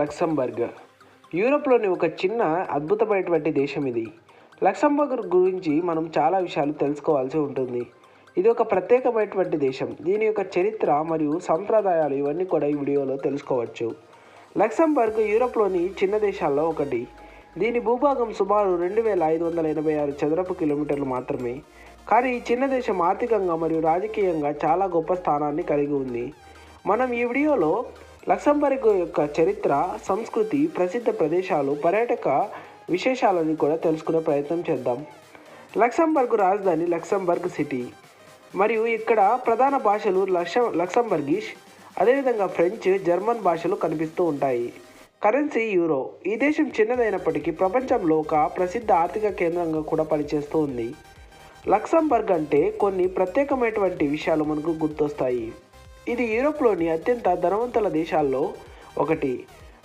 Luxembourg. యూరోప్లోని ఒక చిన్న అద్భుతమైనటువంటి దేశం ఇది. లక్సంబర్గ్ గురించి మనం చాలా విషయాలు తెలుసుకోవాల్సి ఉంటుంది. ఇది ఒక ప్రత్యేకమైనటువంటి దేశం. దీని యొక్క చరిత్ర మరియు సంప్రదాయాలు ఇవన్నీ కూడా ఈ వీడియోలో తెలుసుకోవచ్చు. లక్సంబర్గ్ యూరోప్లోని చిన్న దేశాల్లో ఒకటి. దీని భూభాగం సుమారు రెండు వేల ఐదు వందల ఎనభై ఆరు చదరపు కిలోమీటర్లు మాత్రమే. కానీ ఈ చిన్న దేశం ఆర్థికంగా మరియు రాజకీయంగా చాలా గొప్ప స్థానాన్ని కలిగి ఉంది. మనం ఈ వీడియోలో లక్సంబర్గ్ యొక్క చరిత్ర సంస్కృతి ప్రసిద్ధ ప్రదేశాలు పర్యాటక విశేషాలను కూడా తెలుసుకునే ప్రయత్నం చేద్దాం. లక్సంబర్గ్ రాజధాని లక్సంబర్గ్ సిటీ. మరియు ఇక్కడ ప్రధాన భాషలు లక్ష లక్సంబర్గిష్ అదేవిధంగా ఫ్రెంచ్ జర్మన్ భాషలు కనిపిస్తూ ఉంటాయి. Currency euro. ఈ దేశం చిన్నదైనప్పటికీ ప్రపంచంలో ఒక ప్రసిద్ధ ఆర్థిక కేంద్రంగా కూడా పనిచేస్తూ ఉంది. లక్సంబర్గ్ అంటే కొన్ని ప్రత్యేకమైనటువంటి విషయాలు మనకు గుర్తొస్తాయి. ఇది యూరోప్లోని అత్యంత ధనవంతుల దేశాల్లో ఒకటి.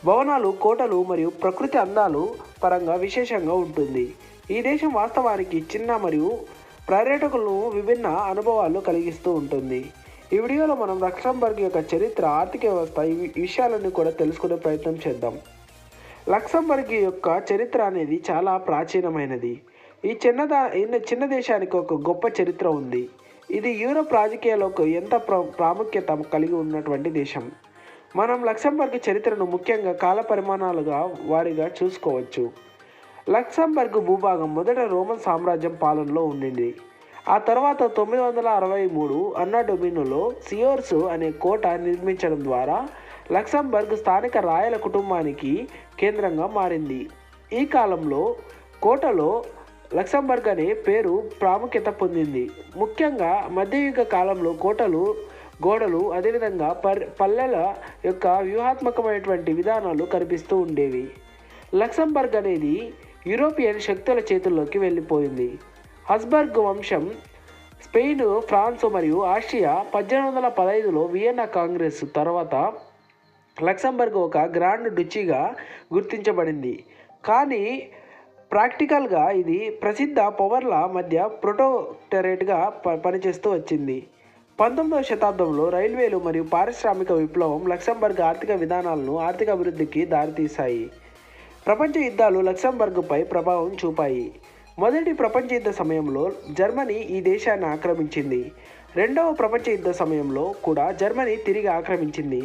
భవనాలు కోటలు మరియు ప్రకృతి అందాలు పరంగా విశేషంగా ఉంటుంది. ఈ దేశం వాస్తవానికి చిన్న మరియు పర్యాటకులను విభిన్న అనుభవాలు కలిగిస్తూ ఉంటుంది. ఈ వీడియోలో మనం లక్సంబర్గ్ యొక్క చరిత్ర ఆర్థిక వ్యవస్థ ఈ విషయాలన్నీ కూడా తెలుసుకునే ప్రయత్నం చేద్దాం. లక్సంబర్గ్ యొక్క చరిత్ర అనేది చాలా ప్రాచీనమైనది. ఈ చిన్నదా చిన్న దేశానికి ఒక గొప్ప చరిత్ర ఉంది. ఇది యూరోప్ రాజకీయాలకు ఎంత ప్రాముఖ్యత కలిగి ఉన్నటువంటి దేశం. మనం లక్సంబర్గ్ చరిత్రను ముఖ్యంగా కాల పరిమాణాలుగా వారిగా చూసుకోవచ్చు. లక్సంబర్గ్ భూభాగం మొదట రోమన్ సామ్రాజ్యం పాలనలో ఉండింది. ఆ తర్వాత తొమ్మిది వందల అరవై మూడు అన్నా డొమినోలో సియోర్స్ అనే కోట నిర్మించడం ద్వారా లక్సంబర్గ్ స్థానిక రాయల కుటుంబానికి కేంద్రంగా మారింది. ఈ కాలంలో కోటలో లక్సంబర్గ్ అనే పేరు ప్రాముఖ్యత పొందింది. ముఖ్యంగా మధ్యయుగ కాలంలో కోటలు గోడలు అదేవిధంగా పర్ పల్లెల యొక్క వ్యూహాత్మకమైనటువంటి విధానాలు కనిపిస్తూ ఉండేవి. లక్సంబర్గ్ అనేది యూరోపియన్ శక్తుల చేతుల్లోకి వెళ్ళిపోయింది. హస్బర్గ్ వంశం స్పెయిన్ ఫ్రాన్స్ మరియు ఆస్ట్రియా పద్దెనిమిది వందల పదహైదులో వియన్నా కాంగ్రెస్ తర్వాత లక్సంబర్గ్ ఒక గ్రాండ్ డుచిగా గుర్తించబడింది. కానీ ప్రాక్టికల్గా ఇది ప్రసిద్ధ పవర్ల మధ్య ప్రొటోటరేట్గా ప పనిచేస్తూ వచ్చింది. పంతొమ్మిదవ శతాబ్దంలో రైల్వేలు మరియు పారిశ్రామిక విప్లవం లక్సంబర్గ్ ఆర్థిక విధానాలను ఆర్థిక అభివృద్ధికి దారితీశాయి. ప్రపంచ యుద్ధాలు లక్సంబర్గ్పై ప్రభావం చూపాయి. మొదటి ప్రపంచ యుద్ధ సమయంలో జర్మనీ ఈ దేశాన్ని ఆక్రమించింది. రెండవ ప్రపంచ యుద్ధ సమయంలో కూడా జర్మనీ తిరిగి ఆక్రమించింది.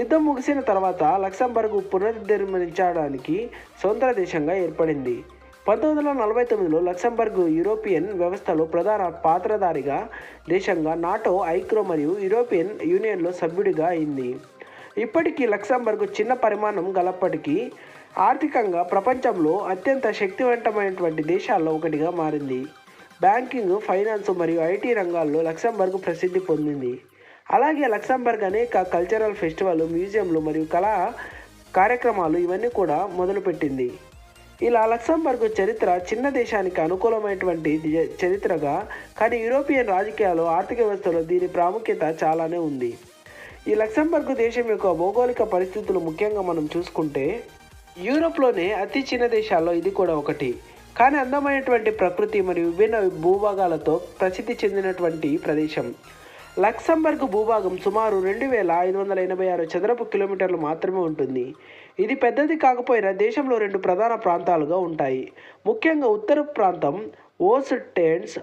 యుద్ధం ముగిసిన తర్వాత లక్సంబర్గ్ పునరుద్ధరించడానికి స్వతంత్ర దేశంగా ఏర్పడింది. పంతొమ్మిది వందల నలభై తొమ్మిదిలో లక్సంబర్గ్ యూరోపియన్ వ్యవస్థలో ప్రధాన పాత్రధారిగా దేశంగా నాటో ఐక్రో మరియు యూరోపియన్ యూనియన్లో సభ్యుడిగా అయింది. ఇప్పటికీ లక్సంబర్గ్ చిన్న పరిమాణం గలప్పటికీ ఆర్థికంగా ప్రపంచంలో అత్యంత శక్తివంతమైనటువంటి దేశాల్లో ఒకటిగా మారింది. బ్యాంకింగ్ ఫైనాన్స్ మరియు ఐటీ రంగాల్లో లక్సంబర్గ్ ప్రసిద్ధి పొందింది. అలాగే లక్సంబర్గ్ అనేక కల్చరల్ ఫెస్టివల్ మ్యూజియంలు మరియు కళా కార్యక్రమాలు ఇవన్నీ కూడా మొదలుపెట్టింది. ఇలా లక్సంబర్గ్ చరిత్ర చిన్న దేశానికి అనుకూలమైనటువంటి చరిత్రగా కానీ యూరోపియన్ రాజకీయాలు ఆర్థిక వ్యవస్థలో దీని ప్రాముఖ్యత చాలానే ఉంది. ఈ లక్సంబర్గ్ దేశం యొక్క భౌగోళిక పరిస్థితులు ముఖ్యంగా మనం చూసుకుంటే యూరోప్లోనే అతి చిన్న దేశాల్లో ఇది కూడా ఒకటి. కానీ అందమైనటువంటి ప్రకృతి మరియు విభిన్న భూభాగాలతో ప్రసిద్ధి చెందినటువంటి ప్రదేశం. లక్సంబర్గ్ భూభాగం సుమారు రెండు వేల ఐదు వందల ఎనభై ఆరు చదరపు కిలోమీటర్లు మాత్రమే ఉంటుంది. ఇది పెద్దది కాకపోయినా దేశంలో రెండు ప్రధాన ప్రాంతాలుగా ఉంటాయి. ముఖ్యంగా ఉత్తర ప్రాంతం ఓస్ టెన్స్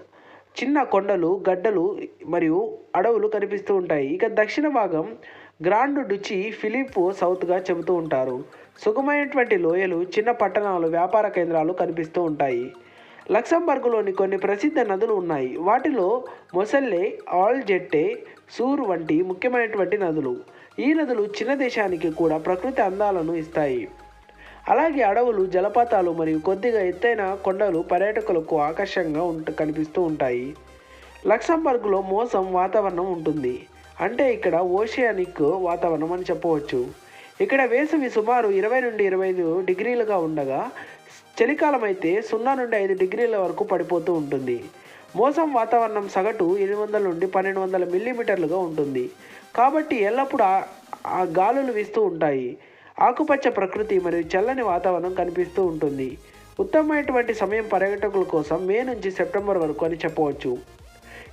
చిన్న కొండలు గడ్డలు మరియు అడవులు కనిపిస్తూ ఉంటాయి. ఇక దక్షిణ భాగం గ్రాండ్ డుచి ఫిలిప్ సౌత్గా చెబుతూ ఉంటారు. సుఖమైనటువంటి లోయలు చిన్న పట్టణాలు వ్యాపార కేంద్రాలు కనిపిస్తూ ఉంటాయి. లక్సంబర్గ్లోని కొన్ని ప్రసిద్ధ నదులు ఉన్నాయి. వాటిలో మొసల్లే ఆల్జెట్టే సూర్ వంటి ముఖ్యమైనటువంటి నదులు. ఈ నదులు చిన్న దేశానికి కూడా ప్రకృతి అందాలను ఇస్తాయి. అలాగే అడవులు జలపాతాలు మరియు కొద్దిగా ఎత్తైన కొండలు పర్యాటకులకు ఆకర్షంగా ఉంట కనిపిస్తూ ఉంటాయి. లక్సంబర్గ్లో మోసం వాతావరణం ఉంటుంది. అంటే ఇక్కడ ఓషియానిక్ వాతావరణం అని చెప్పవచ్చు. ఇక్కడ వేసవి సుమారు ఇరవై నుండి ఇరవై ఐదు డిగ్రీలుగా ఉండగా చలికాలం అయితే సున్నా నుండి ఐదు డిగ్రీల వరకు పడిపోతూ ఉంటుంది. మోసం వాతావరణం సగటు ఎనిమిది వందల నుండి పన్నెండు వందల మిల్లీమీటర్లుగా ఉంటుంది. కాబట్టి ఎల్లప్పుడూ ఆ- ఆ గాలులు వీస్తూ ఉంటాయి. ఆకుపచ్చ ప్రకృతి మరియు చల్లని వాతావరణం కనిపిస్తూ ఉంటుంది. ఉత్తమమైనటువంటి సమయం పర్యాటకుల కోసం మే నుంచి సెప్టెంబర్ వరకు అని చెప్పవచ్చు.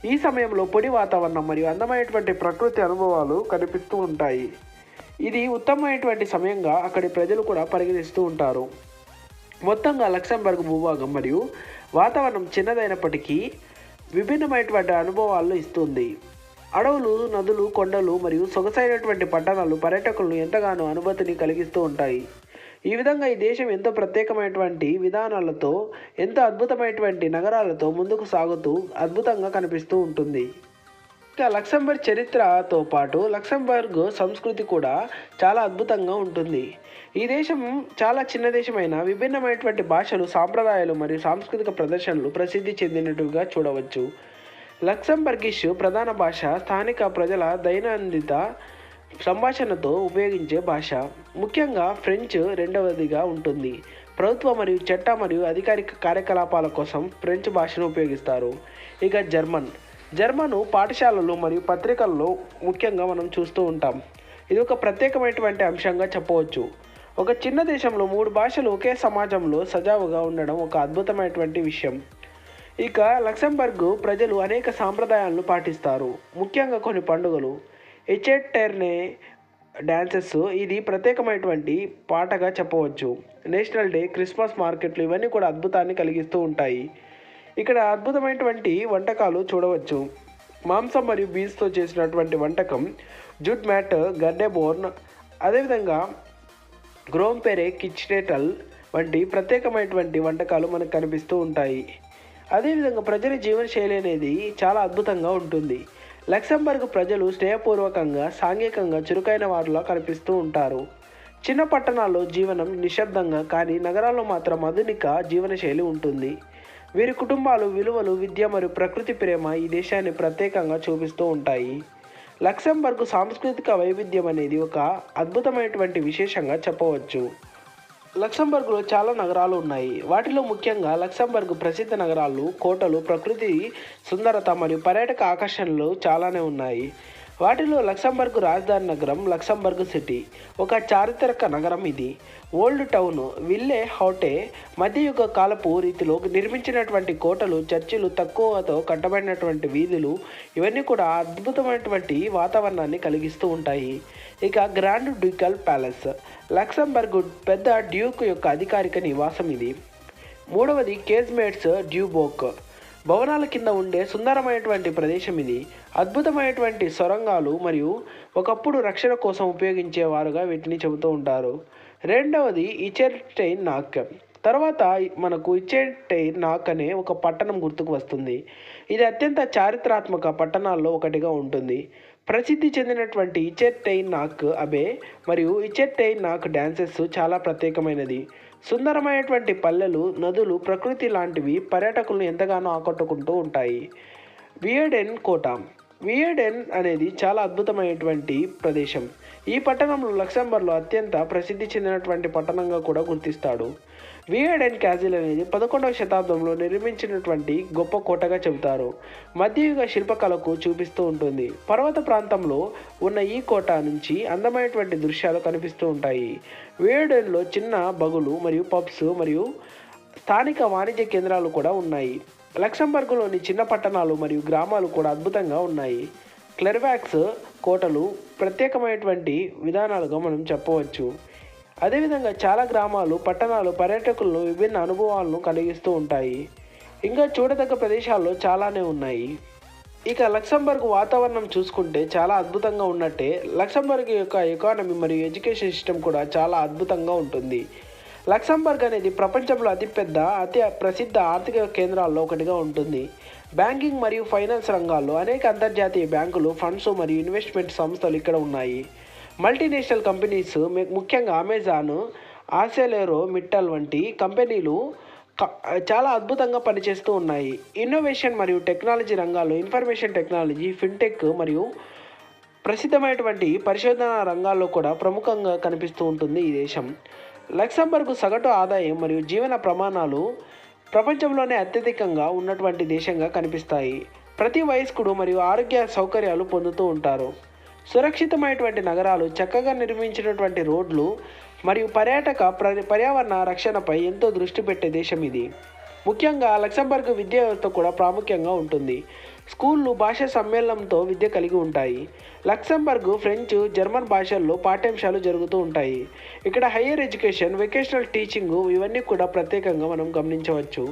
ఈ సమయంలో పొడి వాతావరణం మరియు అందమైనటువంటి ప్రకృతి అనుభవాలు కనిపిస్తూ ఉంటాయి. ఇది ఉత్తమమైనటువంటి సమయంగా అక్కడి ప్రజలు కూడా పరిగణిస్తూ ఉంటారు. మొత్తంగా లక్సంబర్గ్ భూభాగం మరియు వాతావరణం చిన్నదైనప్పటికీ విభిన్నమైనటువంటి అనుభవాలను ఇస్తుంది. అడవులు నదులు కొండలు మరియు సొగసైనటువంటి పట్టణాలు పర్యాటకులను ఎంతగానో అనుభూతిని కలిగిస్తూ ఉంటాయి. ఈ విధంగా ఈ దేశం ఎంతో ప్రత్యేకమైనటువంటి విధానాలతో ఎంతో అద్భుతమైనటువంటి నగరాలతో ముందుకు సాగుతూ అద్భుతంగా కనిపిస్తూ ఉంటుంది. ఇంకా లక్సంబర్గ్ చరిత్రతో పాటు లక్సంబర్గ్ సంస్కృతి కూడా చాలా అద్భుతంగా ఉంటుంది. ఈ దేశం చాలా చిన్న దేశమైన విభిన్నమైనటువంటి భాషలు సాంప్రదాయాలు మరియు సాంస్కృతిక ప్రదర్శనలు ప్రసిద్ధి చెందినట్టుగా చూడవచ్చు. లక్సంబర్గిష్ ప్రధాన భాష స్థానిక ప్రజల దైనందిత సంభాషణతో ఉపయోగించే భాష. ముఖ్యంగా ఫ్రెంచ్ రెండవదిగా ఉంటుంది. ప్రభుత్వ మరియు చట్ట మరియు అధికారిక కార్యకలాపాల కోసం ఫ్రెంచ్ భాషను ఉపయోగిస్తారు. ఇక జర్మన్. జర్మను పాఠశాలలు మరియు పత్రికల్లో ముఖ్యంగా మనం చూస్తూ ఉంటాం. ఇది ఒక ప్రత్యేకమైనటువంటి అంశంగా చెప్పవచ్చు. ఒక చిన్న దేశంలో మూడు భాషలు ఒకే సమాజంలో సజావుగా ఉండడం ఒక అద్భుతమైనటువంటి విషయం. ఇక లక్సంబర్గ్ ప్రజలు అనేక సాంప్రదాయాలను పాటిస్తారు. ముఖ్యంగా కొన్ని పండుగలు. ఎచెట్టెర్నే డ్యాన్సెస్ ఇది ప్రత్యేకమైనటువంటి పాటగా చెప్పవచ్చు. నేషనల్ డే క్రిస్మస్ మార్కెట్లు ఇవన్నీ కూడా అద్భుతాన్ని కలిగిస్తూ ఉంటాయి. ఇక్కడ అద్భుతమైనటువంటి వంటకాలు చూడవచ్చు. మాంసం మరియు బీన్స్తో చేసినటువంటి వంటకం జూట్ మ్యాట్ గడ్డెబోర్న్ అదేవిధంగా గ్రోంపెరే కిచ్డేటల్ వంటి ప్రత్యేకమైనటువంటి వంటకాలు మనకు కనిపిస్తూ ఉంటాయి. అదేవిధంగా ప్రజల జీవనశైలి అనేది చాలా అద్భుతంగా ఉంటుంది. లక్సంబర్గ్ ప్రజలు స్నేహపూర్వకంగా సాంఘికంగా చురుకైన వారిలా కనిపిస్తూ ఉంటారు. చిన్న పట్టణాల్లో జీవనం నిశ్శబ్దంగా కానీ నగరాల్లో మాత్రం ఆధునిక జీవనశైలి ఉంటుంది. వీరి కుటుంబాలు విలువలు విద్య మరియు ప్రకృతి ప్రేమ ఈ దేశాన్ని ప్రత్యేకంగా చూపిస్తూ ఉంటాయి. లక్సంబర్గ్ సాంస్కృతిక వైవిధ్యం అనేది ఒక అద్భుతమైనటువంటి విశేషంగా చెప్పవచ్చు. లక్సంబర్గ్లో చాలా నగరాలు ఉన్నాయి. వాటిలో ముఖ్యంగా లక్సంబర్గ్ ప్రసిద్ధ నగరాలు కోటలు ప్రకృతి సుందరత మరియు పర్యాటక ఆకర్షణలు చాలానే ఉన్నాయి. వాటిలో లక్సంబర్గ్ రాజధాని నగరం లక్సంబర్గ్ సిటీ. ఒక చారిత్రక నగరం ఇది. ఓల్డ్ టౌన్ విల్లే హౌటే మధ్యయుగ కాలపు రీతిలో నిర్మించినటువంటి కోటలు చర్చిలు తక్కువతో కట్టబడినటువంటి వీధులు ఇవన్నీ కూడా అద్భుతమైనటువంటి వాతావరణాన్ని కలిగిస్తూ ఉంటాయి. ఇక గ్రాండ్ డ్యూకల్ ప్యాలెస్. లక్సంబర్గ్ పెద్ద డ్యూక్ యొక్క అధికారిక నివాసం ఇది. మూడవది కేజ్మేట్స్ డ్యూబోక్. భవనాల కింద ఉండే సుందరమైనటువంటి ప్రదేశం ఇది. అద్భుతమైనటువంటి సొరంగాలు మరియు ఒకప్పుడు రక్షణ కోసం ఉపయోగించేవారుగా వీటిని చెబుతూ ఉంటారు. రెండవది ఇచెర్టైన్ నాక్ తర్వాత మనకు ఇచెర్టైన్ నాక్ అనే ఒక పట్టణం గుర్తుకు వస్తుంది. ఇది అత్యంత చారిత్రాత్మక పట్టణాల్లో ఒకటిగా ఉంటుంది. ప్రసిద్ధి చెందినటువంటి ఇచెర్టైన్ నాక్ అబే మరియు ఇచెర్టైన్ నాక్ డ్యాన్సెస్ చాలా ప్రత్యేకమైనది. సుందరమైనటువంటి పల్లెలు నదులు ప్రకృతి లాంటివి పర్యాటకులను ఎంతగానో ఆకట్టుకుంటూ ఉంటాయి. వియడెన్ కోట. వియడెన్ అనేది చాలా అద్భుతమైనటువంటి ప్రదేశం. ఈ పట్టణంలో లక్సంబర్లో అత్యంత ప్రసిద్ధి చెందినటువంటి పట్టణంగా కూడా గుర్తిస్తాడు. వియడెన్ క్యాజిల్ అనేది పదకొండవ శతాబ్దంలో నిర్మించినటువంటి గొప్ప కోటగా చెబుతారు. మధ్యయుగ శిల్పకళకు చూపిస్తూ ఉంటుంది. పర్వత ప్రాంతంలో ఉన్న ఈ కోట నుంచి అందమైనటువంటి దృశ్యాలు కనిపిస్తూ ఉంటాయి. వియడెన్లో చిన్న బగులు మరియు పబ్స్ మరియు స్థానిక వాణిజ్య కేంద్రాలు కూడా ఉన్నాయి. లక్సంబర్గ్లోని చిన్న పట్టణాలు మరియు గ్రామాలు కూడా అద్భుతంగా ఉన్నాయి. క్లెర్వాక్స్ కోటలు ప్రత్యేకమైనటువంటి విధానాలుగా మనం చెప్పవచ్చు. అదేవిధంగా చాలా గ్రామాలు పట్టణాలు పర్యాటకులను విభిన్న అనుభవాలను కలిగిస్తూ ఉంటాయి. ఇంకా చూడదగ్గ ప్రదేశాల్లో చాలానే ఉన్నాయి. ఇక లక్సంబర్గ్ వాతావరణం చూసుకుంటే చాలా అద్భుతంగా ఉన్నట్టే లక్సంబర్గ్ యొక్క ఎకానమీ మరియు ఎడ్యుకేషన్ సిస్టమ్ కూడా చాలా అద్భుతంగా ఉంటుంది. లక్సంబర్గ్ అనేది ప్రపంచంలో అతిపెద్ద అతి ప్రసిద్ధ ఆర్థిక కేంద్రాల్లో ఒకటిగా ఉంటుంది. బ్యాంకింగ్ మరియు ఫైనాన్స్ రంగాల్లో అనేక అంతర్జాతీయ బ్యాంకులు ఫండ్స్ మరియు ఇన్వెస్ట్మెంట్ సంస్థలు ఇక్కడ ఉన్నాయి. మల్టీనేషనల్ కంపెనీస్ ముఖ్యంగా అమెజాన్ ఆసెలేరో మిట్టల్ వంటి కంపెనీలు చాలా అద్భుతంగా పనిచేస్తూ ఉన్నాయి. ఇన్నోవేషన్ మరియు టెక్నాలజీ రంగాల్లో ఇన్ఫర్మేషన్ టెక్నాలజీ ఫిన్టెక్ మరియు ప్రసిద్ధమైనటువంటి పరిశోధన రంగాల్లో కూడా ప్రముఖంగా కనిపిస్తూ ఉంటుంది ఈ దేశం. లక్సంబర్గ్ సగటు ఆదాయం మరియు జీవన ప్రమాణాలు ప్రపంచంలోనే అత్యధికంగా ఉన్నటువంటి దేశంగా కనిపిస్తాయి. ప్రతి వయస్కుడు మరియు ఆరోగ్య సౌకర్యాలు పొందుతూ ఉంటారు. సురక్షితమైనటువంటి నగరాలు చక్కగా నిర్మించినటువంటి రోడ్లు మరియు పర్యాటక ప్ర- పర్యావరణ రక్షణపై ఎంతో దృష్టి పెట్టే దేశం ఇది. ముఖ్యంగా లక్సంబర్గ్ విద్యా వ్యవస్థ కూడా ప్రాముఖ్యంగా ఉంటుంది. స్కూళ్ళు భాషా సమ్మేళనంతో విద్య కలిగి ఉంటాయి. లక్సంబర్గ్ ఫ్రెంచ్ జర్మన్ భాషల్లో పాఠ్యాంశాలు జరుగుతూ ఉంటాయి. ఇక్కడ హయ్యర్ ఎడ్యుకేషన్ వెకేషనల్ టీచింగ్ ఇవన్నీ కూడా ప్రత్యేకంగా మనం గమనించవచ్చు.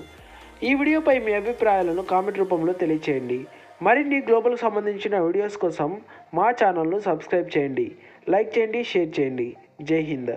ఈ వీడియోపై మీ అభిప్రాయాలను కామెంట్ రూపంలో తెలియచేయండి. మరిన్ని గ్లోబల్ సంబంధించిన వీడియోస్ కోసం మా ఛానల్ను సబ్స్క్రైబ్ చేయండి. లైక్ చేయండి షేర్ చేయండి. జై హింద్.